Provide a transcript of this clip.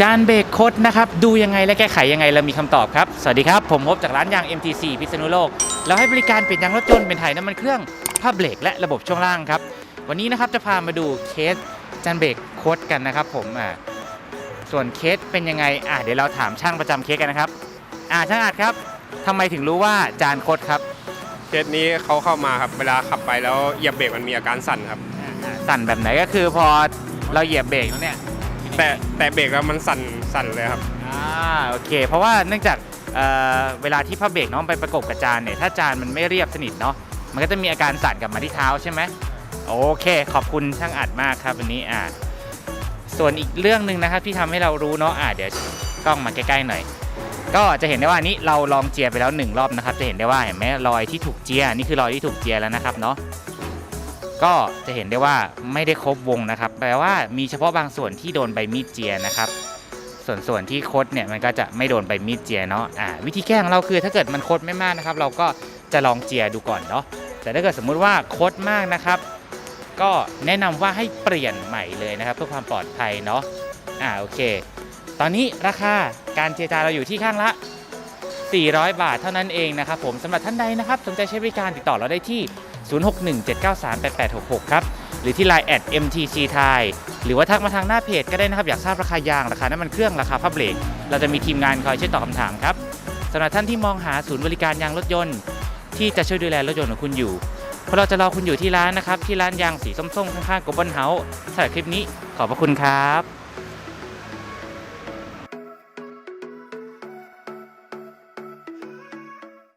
จานเบรกคดนะครับดูยังไงและแก้ไขยังไงเรามีคำตอบครับ สวัสดีครับ ผมพบจากร้านยาง MTC พิษณุโลก เราให้บริการเปลี่ยนยางรถยนต์เป็นไถ่ายน้ำมันเครื่องผ้าเบรกและระบบช่วงล่างครับ วันนี้นะครับจะพามาดูเคสจานเบรกโคดกันนะครับผมอ่าส่วนเคสเป็นยังไงอ่าเดี๋ยวเราถามช่างประจำเคสกันนะครับอ่าช่างอัดครับทำไมถึงรู้ว่าจานโคดครับเคสนี้เขาเข้ามาครับเวลาขับไปแล้วเหยียบเบรกมันมีอาการสั่นครับอ่าอ่าสั่นแบบไหนก็คือพอเราเหยียบเบรกแล้วเนี่ย แต่แต่เบรกแล้วมันสั่นสั่นเลยครับ อ่าโอเค เพราะว่าเนื่องจากเอ่อเวลาที่ผ้าเบรกเน้องไปประกบกับจานเนี่ยถ้าจานมันไม่เรียบสนิทเนาะมันก็จะมีอาการสั่นกลับมาที่เท้าใช่ไหมโอเค ขอบคุณช่างอัดมากครับวันนี้อ่าส่วนอีกเรื่องหนึ่งนะครับที่ทำให้เรารู้เนาะอ่าเดี๋ยวกล้องมาใกล้ๆหน่อย ก็จะเห็นได้ว่าอันนี้เราลองเจียไปแล้วหนึ่งรอบนะครับ จะเห็นได้ว่าเห็นไหมรอยที่ถูกเจียนี่คือรอยที่ถูกเจียแล้วนะครับเนาะ ก็จะเห็นได้ว่าไม่ได้ครบวงนะครับ แปลว่ามีเฉพาะบางส่วนที่โดนใบมีดเจียนะครับ ส่วนส่วนที่คดเนี่ยมันก็จะไม่โดนใบมีดเจียเนาะอ่าวิธีแก้ของเราคือถ้าเกิดมันคดไม่มากนะครับ เราก็จะลองเจียดูก่อนเนาะแต่ถ้าเกิดสมมุติว่าคดมากนะครับ ก็แนะนำว่าให้เปลี่ยนใหม่เลยนะครับ เพื่อความปลอดภัยเนาะอ่าโอเค ตอนนี้ราคาการเจรจาเราอยู่ที่ข้างละ 400 บาทเท่านั้นเองนะครับผมสำหรับท่านใดนะครับสนใจใช้บริการติดต่อเราได้ที่ 0617938866 ครับ หรือที่ Line at MTC Thai หรือว่าทักมาทางหน้าเพจก็ได้นะครับ อยากทราบราคายาง ราคาน้ำมันเครื่องราคาผ้าเบรกเราจะมีทีมงานคอยช่วยตอบคำถามครับสำหรับท่านที่มองหาศูนย์บริการยางรถยนต์ ที่จะช่วยดูแลรถยนต์ของคุณอยู่เพราะเราจะรอคุณอยู่ที่ร้านนะครับ ที่ร้านยางสีส้มๆ ข้างๆกบนเฮาส์สำหรับคลิปนี้ขอบพระคุณครับ